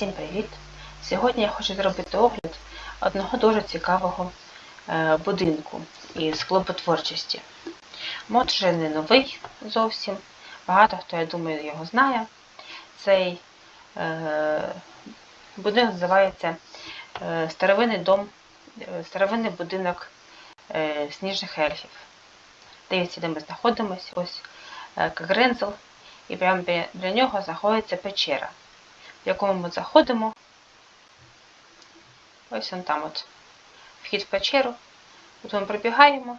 Всім привіт! Сьогодні я хочу зробити огляд одного дуже цікавого е, будинку із клопотворчості. Мод вже не новий зовсім. Багато хто, я думаю, його знає. Цей е, будинок називається е, Старовинний дом, старовинний будинок сніжних ельфів. Дивіться, де ми знаходимося. Ось Кагрензел, і прямо біля нього знаходиться печера в якому ми заходимо. Ось он там от вхід в печеру. Тут ми пробігаємо.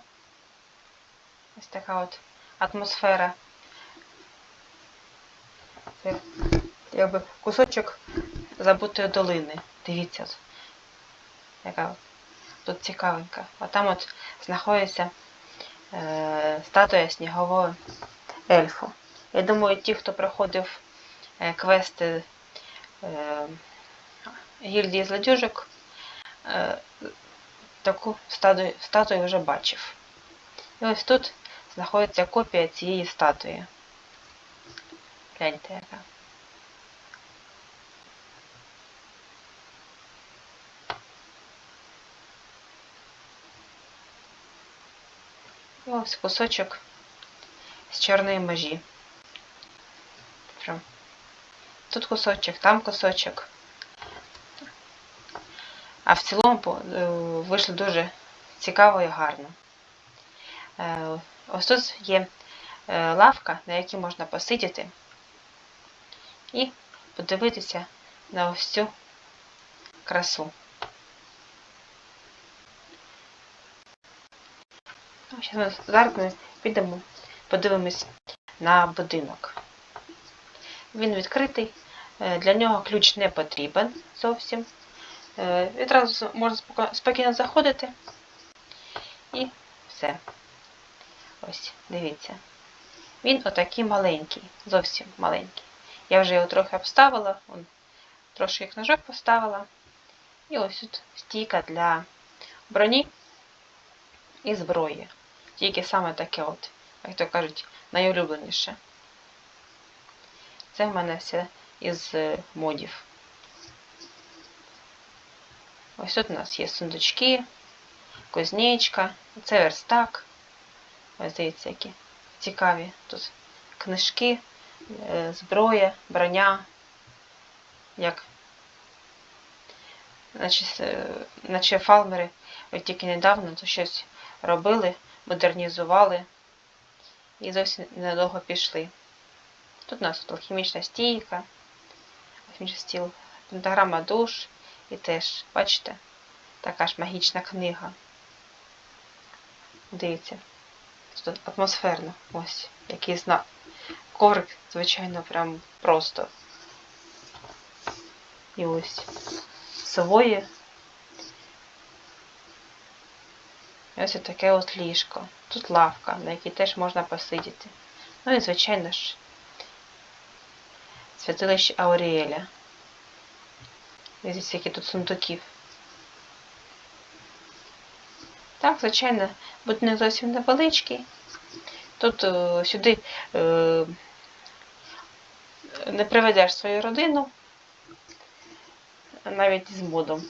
Ось така от атмосфера. Це якби кусочок забутої долини. Дивіться, яка тут цікавенька. А там от знаходиться е, статуя снігового ельфу. Я думаю, ті, хто проходив е, квести гільдії злодюжок, е, таку статую, вже бачив. І ось тут знаходиться копія цієї статуї. Гляньте яка. Ось кусочок з чорної межі. Прям Тут кусочок, там кусочок. А в цілому е, вийшло дуже цікаво і гарно. Е, ось тут є е, лавка, на якій можна посидіти і подивитися на ось цю красу. Зараз ми підемо, подивимось на будинок. Він відкритий, для нього ключ не потрібен зовсім. Відразу можна спокійно заходити і все. Ось, дивіться. Він отакий маленький, зовсім маленький. Я вже його трохи обставила, он, трошки книжок поставила. І ось тут стійка для броні і зброї. Тільки саме таке, от, як то кажуть, найулюбленіше. Це в мене все із модів. Ось тут у нас є сундучки, кузнечка, це верстак. Ось дивіться, які цікаві. Тут книжки, зброя, броня. Як наче, наче фалмери от тільки недавно то щось робили, модернізували і зовсім недовго пішли. Тут у нас алхімічна стійка, алхімічний стіл, пентаграма душ і теж, бачите, така ж магічна книга. Дивіться, тут атмосферно, ось, який знак. Коврик, звичайно, прям просто. І ось сової. І ось таке от ліжко. Тут лавка, на якій теж можна посидіти. Ну і, звичайно ж, святилище Ауріеля. Дивіться, скільки тут сундуків. Так, звичайно, будинок зовсім невеличкий. Тут е, сюди е, не приведеш свою родину, навіть з модом.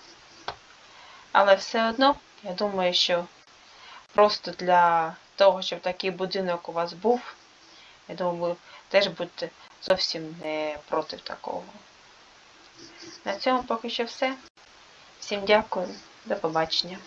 Але все одно, я думаю, що просто для того, щоб такий будинок у вас був, я думаю, ви теж будете зовсім не проти такого. На цьому поки що все. Всім дякую, до побачення.